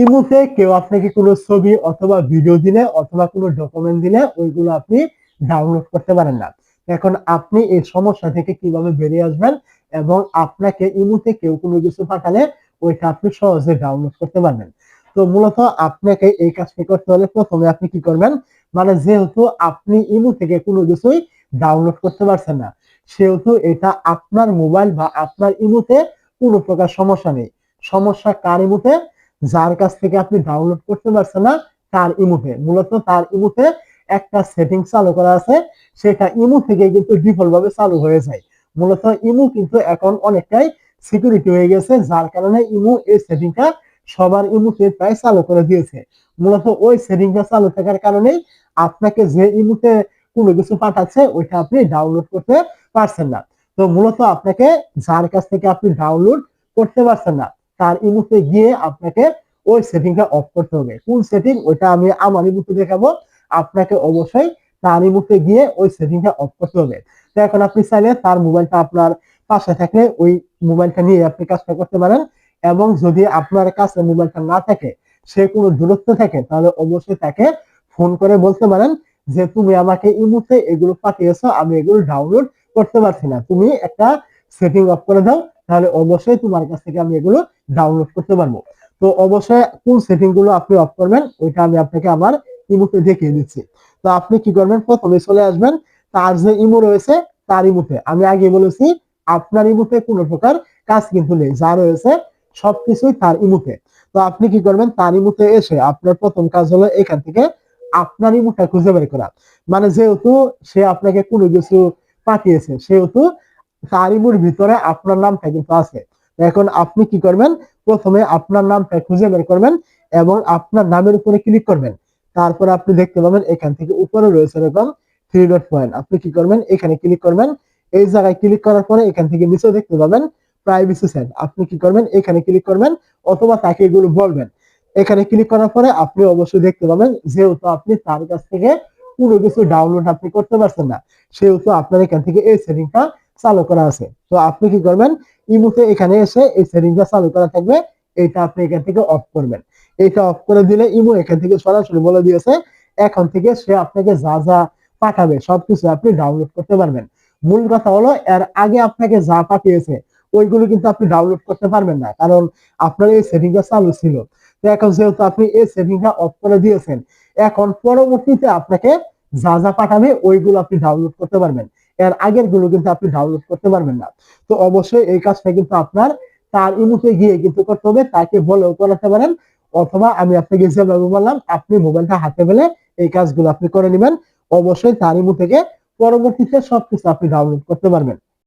ইমুতে কেউ আপনাকে কোনো ছবি অথবা ভিডিও দিলে অথবা কোনো ডকুমেন্ট দিলে ওইগুলো আপনি ডাউনলোড করতে পারেন না। এখন আপনি এই সমস্যা থেকে কীভাবে বেরিয়ে আসবেন এবং আপনাকে ইমুতে কেউ কোনো কিছু পাঠালে ওইটা আপনি সহজে ডাউনলোড করতে পারবেন। তো মূলত আপনাকে এই কাজটি করতে হলে প্রথমে আপনি কি করবেন? মানে যেহেতু আপনি ইমু থেকে কোনো কিছুই ডাউনলোড করতে পারছেন না, সেহেতু এটা আপনার মোবাইল বা আপনার ইমুতে কোনো প্রকার সমস্যা নেই। সমস্যা কার ইমুতে যার কাছ থেকে আপনি ডাউনলোড করতে পারছেন না, তার ইমুতে মূলত তার ইমুতে একটা সেটিং চালু করা আছে, সেটা ইমু থেকে কিন্তু ডিফল্ট ভাবে চালু হয়ে যায়। মূলত ইমু কিন্তু এখন অনেকটাই সিকিউরিটি হয়ে গেছে, যার কারণে ইমু এই সেটিংটা সবার ইমুতে প্রায় চালু করে দিয়েছে। মূলত ওই সেটিংটা চালু থাকার কারণে আপনাকে যে ইমুতে কোনো কিছু পাঠাচ্ছে, ওইটা আপনি ডাউনলোড করতে পারছেন না। তো মূলত আপনাকে যার কাছ থেকে আপনি ডাউনলোড করতে পারছেন না তার ইমুতে গিয়ে আপনাকে ওই সেটিংটা অফ করতে হবে। কোন সেটিং ওইটা আমি আমার ইমুতে দেখাবো। আপনাকে অবশ্যই তার ইমুতে গিয়ে ওই সেটিংটা অফ করতে হবে। তো এখন আপনি চাইলে তার মোবাইলটা আপনার পাশে থাকলে ওই মোবাইলটা নিয়ে আপনি কাজটা করতে পারেন। এবং যদি আপনার কাছে মোবাইলটা না থাকে, সে কোনো দূরত্ব থাকে, তাহলে অবশ্যই তাকে ফোন করে বলতে পারেন যে, তুমি আমাকে ইমুতে এগুলো পাঠিয়েছো, আমি এগুলো ডাউনলোড করতে পারছি না। তুমি একটা সেটিং অফ করে দাও, তাহলে অবশ্যই তোমার কাছ থেকে আমি এগুলো ডাউনলোড করতে পারব। তো অবশ্যই কোন সেটিংগুলো আপনি অফ করবেন, ওইটা আমি আপনাকে আবার ইমুতে দেখিয়ে দিচ্ছি। তো আপনি কি করবেন? প্রথমে চলে আসবেন, তার যে ইমো রয়েছে, তার ইমুতে। আমি আগে বলেছি, আপনার ইমুতে কোনো প্রকার কাজ কিন্তু নেই, যা রয়েছে সবকিছুই তার ইমুতে। তো আপনি কি করবেন? তার ইমুতে এসে আপনার প্রথম কাজ হলো এখান থেকে আপনার ইমুটা খুঁজে বের করা। মানে যেহেতু সে আপনাকে কোনো কিছু পাঠিয়েছে, সেহেতু তার ইমুর ভিতরে আপনার নামটা কিন্তু আছে। এখন আপনি কি করবেন? প্রথমে আপনার নামটা খুঁজে বের করবেন এবং আপনার নামের উপরে ক্লিক করবেন। তারপর আপনি দেখতে পাবেন এখান থেকে উপরে রয়েছে এরকম থ্রি ডট পয়েন্ট আপনি কি করবেন? এখানে ক্লিক করবেন। এই জায়গায় ক্লিক করার পরে এখান থেকে নিচে দেখতে পাবেন প্রাইভেসি সেট আপনি কি করবেন? এখানে ক্লিক করবেন অথবা তাকে এগুলো বলবেন। এখানে ক্লিক করার পরে আপনি অবশ্যই দেখতে পাবেন যেহেতু আপনি তার কাছ থেকে কোনো কিছু ডাউনলোড আপনি করতে পারছেন না, সেহেতু আপনার এখান থেকে এই সেটিংটা চালু করা আছে। তো আপনি কি করবেন? ইমুতে এখানে এসে এই সেটিংটা চালু করা থাকবে। এটা আপনি এখান থেকে অফ করবেন। এটা অফ করে দিলে ইমো এখান থেকে সরাসরি বলে দিয়েছে, এখন থেকে সে আপনাকে যা যা পাঠাবে, সবকিছু আপনি ডাউনলোড করতে পারবেন। মূল কথা হলো, এর আগে আপনাকে যা পাঠিয়েছে, ওইগুলো কিন্তু আপনি ডাউনলোড করতে পারবেন না, কারণ আপনার এই সেটিংটা চালু ছিল। তো এখন যেহেতু আপনি এই সেটিংটা অফ করে দিয়েছেন, এখন পরবর্তীতে আপনাকে যা যা পাঠাবে, ওইগুলো আপনি ডাউনলোড করতে পারবেন। এর আগেরগুলো কিন্তু আপনি ডাউনলোড করতে পারবেন না। তো অবশ্যই এই কাজটা কিন্তু আপনার তার ইমুতে গিয়ে কিন্তু করতে হবে, তাকে বলেও করাতে পারেন। অথবা আমি আপনাকে যেভাবে বললাম, আপনি মোবাইলটা হাতে পেলে এই কাজগুলো আপনি করে নেবেন। অবশ্যই তার ইমু থেকে পরবর্তীতে সবকিছু আপনি ডাউনলোড করতে পারবেন।